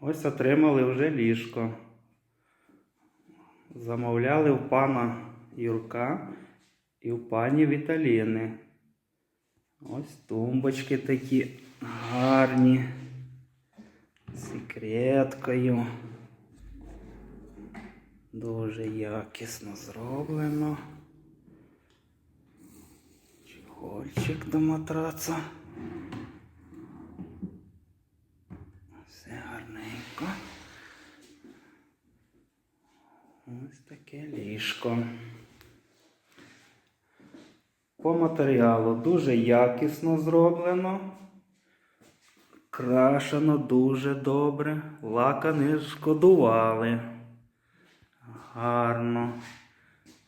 Ось отримали вже ліжко. Замовляли у пана Юрка і у пані Віталіни. Ось тумбочки такі гарні. З секреткою. Дуже якісно зроблено. Чехольчик до матраца. Все гарненько. Ось таке ліжко. По матеріалу дуже якісно зроблено. Крашено дуже добре. Лака не шкодували. Гарно.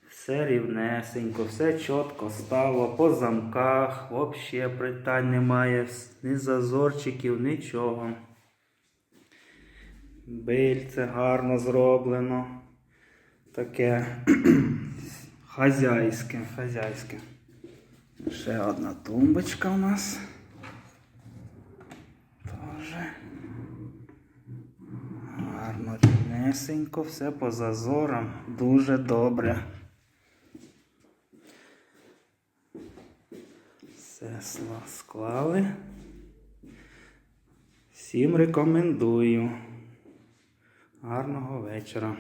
Все рівнесенько, все чітко стало по замках, взагалі питань немає, ні зазорчиків, нічого. Бильце гарно зроблено. Таке хазяйське, хазяйське. Ще одна тумбочка у нас. Тоже. Гарно рівнесенько, все по зазорам. Дуже добре. Все склали. Всім рекомендую. Гарного вечора.